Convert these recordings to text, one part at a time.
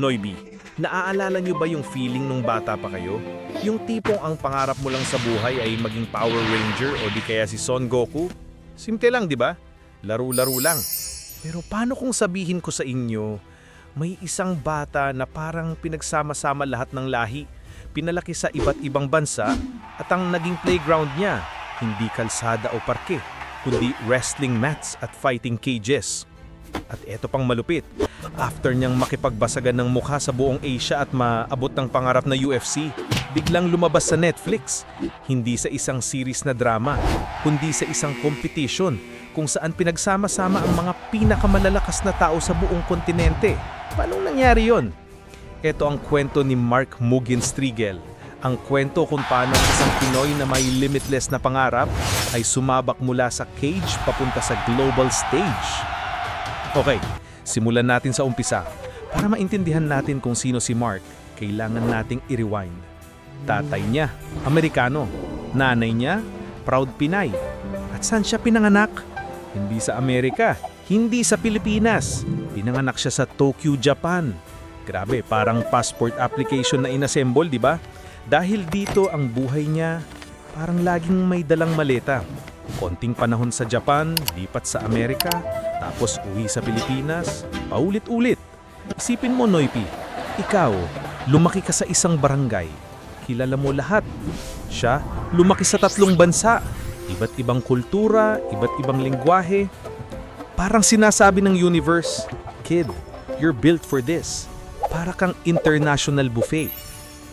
Noybi, naaalala niyo ba yung feeling nung bata pa kayo? Yung tipong ang pangarap mo lang sa buhay ay maging Power Ranger o di kaya si Son Goku? Simple lang, di ba? Laro-laro lang. Pero paano kung sabihin ko sa inyo, may isang bata na parang pinagsama-sama lahat ng lahi, pinalaki sa iba't ibang bansa, at ang naging playground niya, hindi kalsada o parke, kundi wrestling mats at fighting cages. At eto pang malupit, after niyang makipagbasagan ng mukha sa buong Asia at maabot ng pangarap na UFC, biglang lumabas sa Netflix. Hindi sa isang series na drama, kundi sa isang competition kung saan pinagsama-sama ang mga pinakamalalakas na tao sa buong kontinente. Paano nangyari yon? Ito ang kwento ni Mark Mugen Strigel. Ang kwento kung paano ang isang Pinoy na may limitless na pangarap ay sumabak mula sa cage papunta sa global stage. Okay, simulan natin sa umpisa. Para maintindihan natin kung sino si Mark, kailangan nating i-rewind. Tatay niya, Amerikano. Nanay niya, proud Pinay. At saan siya pinanganak? Hindi sa Amerika, hindi sa Pilipinas. Pinanganak siya sa Tokyo, Japan. Grabe, parang passport application na inassemble, di ba? Dahil dito ang buhay niya, parang laging may dalang maleta. Konting panahon sa Japan, lipat sa Amerika, tapos uwi sa Pilipinas, paulit-ulit. Isipin mo, Noypi, ikaw, lumaki ka sa isang barangay. Kilala mo lahat. Siya, lumaki sa tatlong bansa. Iba't ibang kultura, iba't ibang lingwahe. Parang sinasabi ng universe, Kid, you're built for this. Para kang international buffet.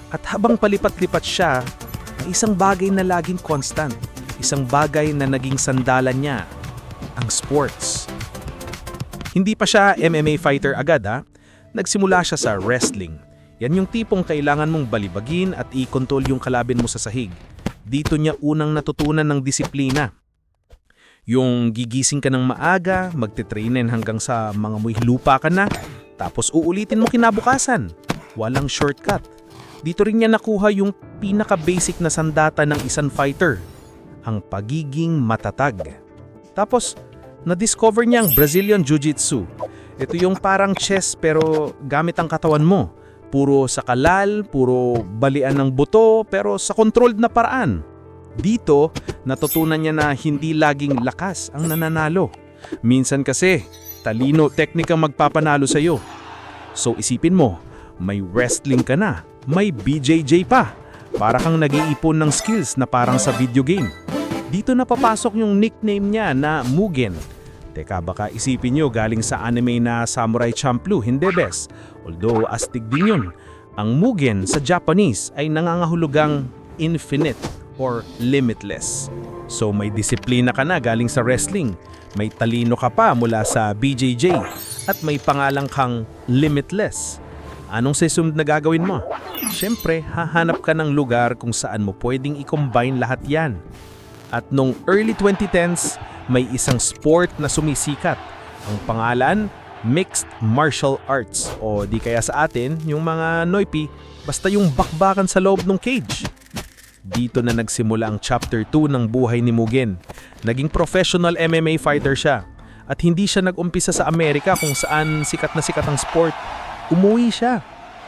At habang palipat-lipat siya, may isang bagay na laging constant. Isang bagay na naging sandalan niya. Ang sports. Hindi pa siya MMA fighter agad ha. Nagsimula siya sa wrestling. Yan yung tipong kailangan mong balibagin at i-control yung kalabin mo sa sahig. Dito niya unang natutunan ng disiplina. Yung gigising ka ng maaga, magte-trainin hanggang sa mga muy lupa ka na, tapos uulitin mo kinabukasan. Walang shortcut. Dito rin niya nakuha yung pinaka-basic na sandata ng isang fighter, ang pagiging matatag. Tapos, na-discover niya ang Brazilian Jiu-Jitsu. Ito yung parang chess pero gamit ang katawan mo. Puro sa kalal, puro balian ng buto, pero sa controlled na paraan. Dito, natutunan niya na hindi laging lakas ang nananalo. Minsan kasi, talino teknika magpapanalo sa'yo. So isipin mo, may wrestling ka na, may BJJ pa. Para kang nag-iipon ng skills na parang sa video game. Dito na papasok yung nickname niya na Mugen. Teka, baka isipin nyo galing sa anime na Samurai Champloo, hindi bes. Although astig din yun. Ang Mugen sa Japanese ay nangangahulugang infinite or limitless. So may disiplina ka na galing sa wrestling. May talino ka pa mula sa BJJ. At may pangalang kang limitless. Anong susunod na gagawin mo? Siyempre, hahanap ka ng lugar kung saan mo pwedeng i-combine lahat yan. At nung early 2010s, may isang sport na sumisikat. Ang pangalan, Mixed Martial Arts o di kaya sa atin, yung mga Noipi, basta yung bakbakan sa loob ng cage. Dito na nagsimula ang chapter 2 ng buhay ni Mugen. Naging professional MMA fighter siya. At hindi siya nag-umpisa sa Amerika kung saan sikat na sikat ang sport. Umuwi siya.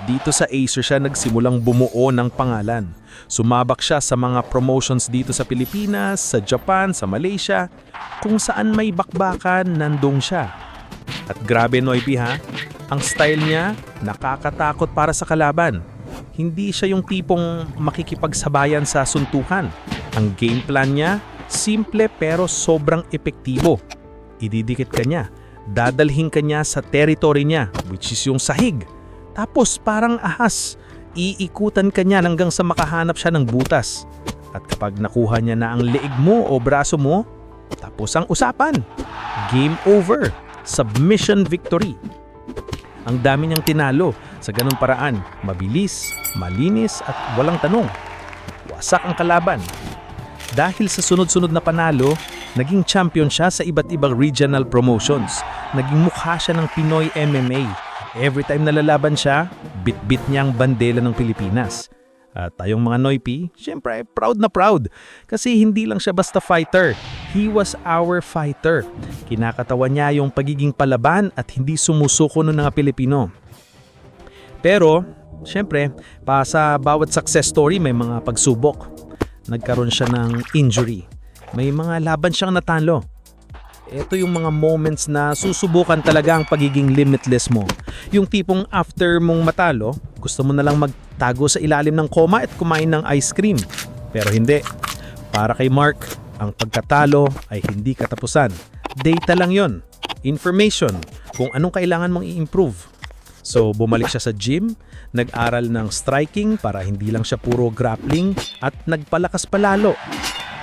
Dito sa Acer siya nagsimulang bumuo ng pangalan. Sumabak siya sa mga promotions dito sa Pilipinas, sa Japan, sa Malaysia, kung saan may bakbakan nandong siya. At grabe Noipi ha, ang style niya nakakatakot para sa kalaban. Hindi siya yung tipong makikipagsabayan sa suntukan. Ang game plan niya, simple pero sobrang epektibo. Ididikit ka niya, dadalhin ka niya sa territory niya, which is yung sahig. Tapos parang ahas, iikutan ka niya hanggang sa makahanap siya ng butas. At kapag nakuha niya na ang leeg mo o braso mo, tapos ang usapan. Game over. Submission victory. Ang dami niyang tinalo sa ganung paraan. Mabilis, malinis at walang tanong. Wasak ang kalaban. Dahil sa sunod-sunod na panalo, naging champion siya sa iba't ibang regional promotions. Naging mukha siya ng Pinoy MMA. Every time nalalaban siya, bit-bit niya ang bandela ng Pilipinas. At tayong mga Noipi, syempre proud na proud. Kasi hindi lang siya basta fighter. He was our fighter. Kinakatawan niya yung pagiging palaban at hindi sumusuko ng mga Pilipino. Pero, syempre, pa sa bawat success story may mga pagsubok. Nagkaroon siya ng injury. May mga laban siyang natalo. Ito yung mga moments na susubukan talaga ang pagiging limitless mo. Yung tipong after mong matalo, gusto mo na lang magtago sa ilalim ng koma at kumain ng ice cream. Pero hindi. Para kay Mark, ang pagkatalo ay hindi katapusan. Data lang yon, Information kung anong kailangan mong i-improve. So bumalik siya sa gym, nag-aral ng striking para hindi lang siya puro grappling at nagpalakas palalo.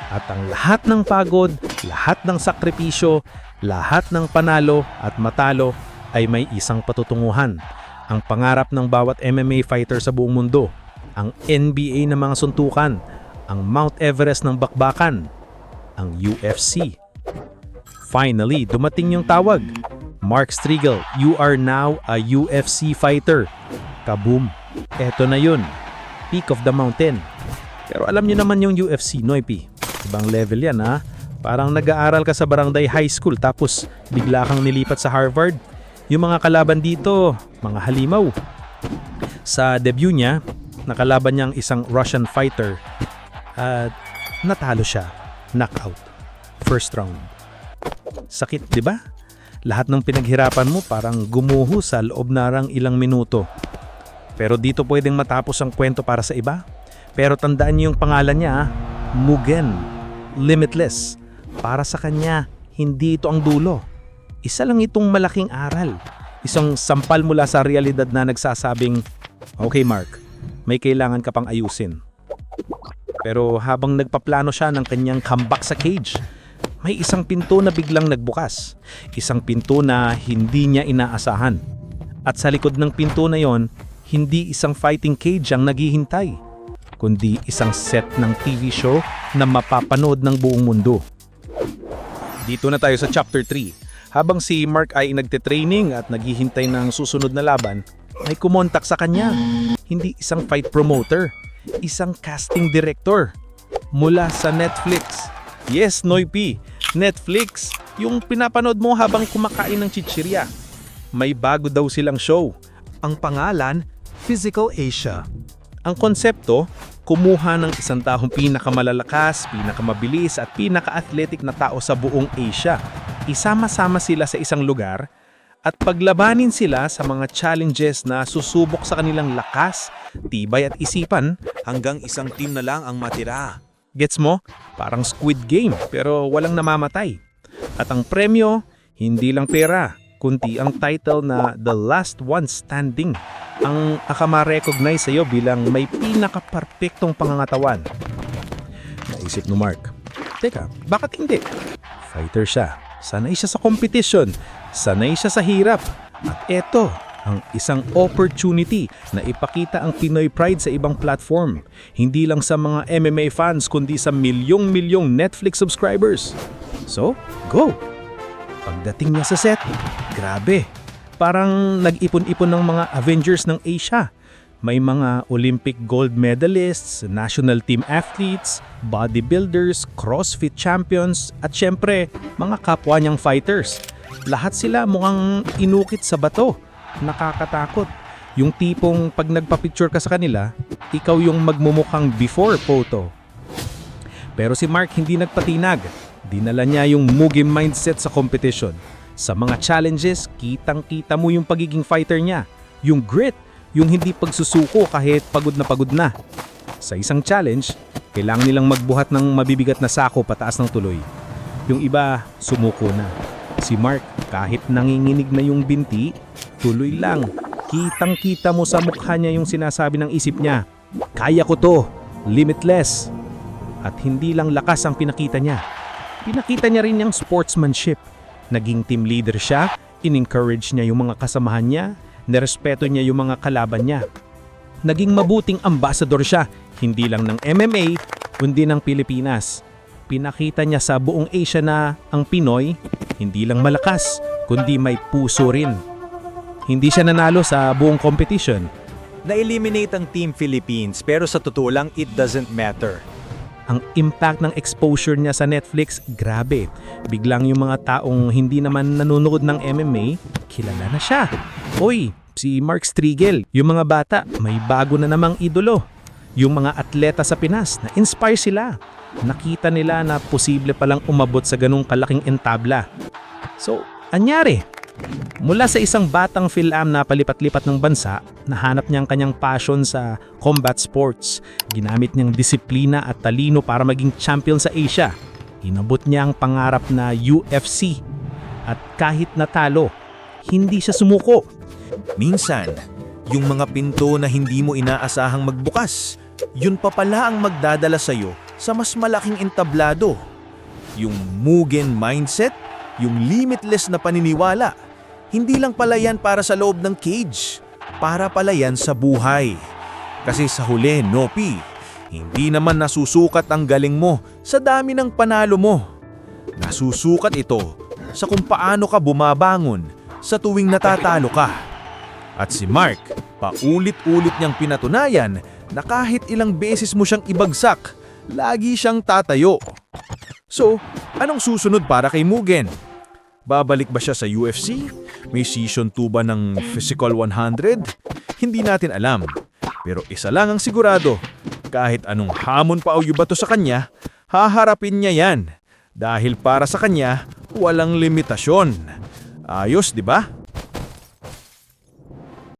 At ang lahat ng pagod, lahat ng sakripisyo, lahat ng panalo at matalo ay may isang patutunguhan. Ang pangarap ng bawat MMA fighter sa buong mundo, ang NBA ng mga suntukan, ang Mount Everest ng bakbakan, ang UFC. Finally, dumating yung tawag. Mark Striegel, you are now a UFC fighter. Kaboom. Eto na yun. Peak of the mountain. Pero alam niyo naman yung UFC, Noipi. Ibang level yan ha. Parang nag-aaral ka sa barangay high school tapos bigla kang nilipat sa Harvard. Yung mga kalaban dito, mga halimaw. Sa debut niya, nakalaban niyang isang Russian fighter at natalo siya. Knockout. First round. Sakit, di ba? Lahat ng pinaghirapan mo parang gumuho sa loob na rang ilang minuto. Pero dito pwedeng matapos ang kwento para sa iba. Pero tandaan niyo yung pangalan niya, ah. Mugen. Limitless. Para sa kanya, hindi ito ang dulo. Isa lang itong malaking aral. Isang sampal mula sa realidad na nagsasabing, Okay Mark, may kailangan ka pang ayusin. Pero habang nagpaplano siya ng kanyang comeback sa cage, may isang pinto na biglang nagbukas. Isang pinto na hindi niya inaasahan. At sa likod ng pinto na yon, hindi isang fighting cage ang naghihintay, kundi isang set ng TV show na mapapanood ng buong mundo. Dito na tayo sa chapter 3. Habang si Mark ay nagte-training at naghihintay ng susunod na laban, may kumontak sa kanya. Hindi isang fight promoter, isang casting director mula sa Netflix. Yes, Noy Netflix, yung pinapanood mo habang kumakain ng chichirya. May bago daw silang show. Ang pangalan, Physical Asia. Ang konsepto, kumuha ng isang taong pinakamalalakas, pinakamabilis at pinaka-athletic na tao sa buong Asia. Isama-sama sila sa isang lugar at paglabanin sila sa mga challenges na susubok sa kanilang lakas, tibay at isipan hanggang isang team na lang ang matira. Gets mo? Parang Squid Game pero walang namamatay. At ang premyo, hindi lang pera, kundi ang title na The Last One Standing. Ang akama-recognize sa'yo bilang may pinaka-perfectong pangangatawan. Naisip ni Mark, Teka, bakit hindi? Fighter siya. Sanay siya sa competition. Sanay siya sa hirap. At eto, ang isang opportunity na ipakita ang Pinoy Pride sa ibang platform. Hindi lang sa mga MMA fans kundi sa milyong-milyong Netflix subscribers. So, go! Pagdating niya sa set, grabe. Parang nag-ipon-ipon ng mga Avengers ng Asia. May mga Olympic gold medalists, national team athletes, bodybuilders, CrossFit champions, at syempre, mga kapwa niyang fighters. Lahat sila mukhang inukit sa bato nakakatakot. Yung tipong pag nagpa-picture ka sa kanila, ikaw yung magmumukhang before photo. Pero si Mark hindi nagpatinag. Dinala niya yung Mugi mindset sa competition. Sa mga challenges, kitang-kita mo yung pagiging fighter niya. Yung grit, yung hindi pagsusuko kahit pagod na pagod na. Sa isang challenge, kailangan nilang magbuhat ng mabibigat na sako pataas ng tuloy. Yung iba, sumuko na. Si Mark, kahit nanginginig na yung binti, tuloy lang. Kitang-kita mo sa mukha niya yung sinasabi ng isip niya. Kaya ko to, limitless. At hindi lang lakas ang pinakita niya. Pinakita niya rin yung sportsmanship. Naging team leader siya, in-encourage niya yung mga kasamahan niya, nerespeto niya yung mga kalaban niya. Naging mabuting ambassador siya, hindi lang ng MMA, kundi ng Pilipinas. Pinakita niya sa buong Asia na ang Pinoy, hindi lang malakas, kundi may puso rin. Hindi siya nanalo sa buong competition. Na-eliminate ang Team Philippines pero sa totoo lang it doesn't matter. Ang impact ng exposure niya sa Netflix, grabe. Biglang yung mga taong hindi naman nanonood ng MMA, kilala na siya. Oy, si Mark Striegel. Yung mga bata, may bago na namang idolo. Yung mga atleta sa Pinas, na-inspire sila. Nakita nila na posible palang umabot sa ganung kalaking entabla. So, anyari? Mula sa isang batang Phil-Am na palipat-lipat ng bansa, nahanap niya ang kanyang passion sa combat sports. Ginamit niyang disiplina at talino para maging champion sa Asia. Inabot niya ang pangarap na UFC. At kahit natalo, hindi siya sumuko. Minsan, yung mga pinto na hindi mo inaasahang magbukas, yun pa pala ang magdadala sa'yo sa mas malaking entablado. Yung Mugen mindset, yung limitless na paniniwala, hindi lang pala yan para sa loob ng cage, para pala yan sa buhay. Kasi sa huli, Nopi, hindi naman nasusukat ang galing mo sa dami ng panalo mo. Nasusukat ito sa kung paano ka bumabangon sa tuwing natatalo ka. At si Mark, paulit-ulit niyang pinatunayan na kahit ilang beses mo siyang ibagsak, lagi siyang tatayo. So, anong susunod para kay Mugen? Babalik ba siya sa UFC? May season 2 ba ng Physical 100? Hindi natin alam. Pero isa lang ang sigurado, kahit anong hamon pa o yubato sa kanya, haharapin niya yan. Dahil para sa kanya, walang limitasyon. Ayos, di ba?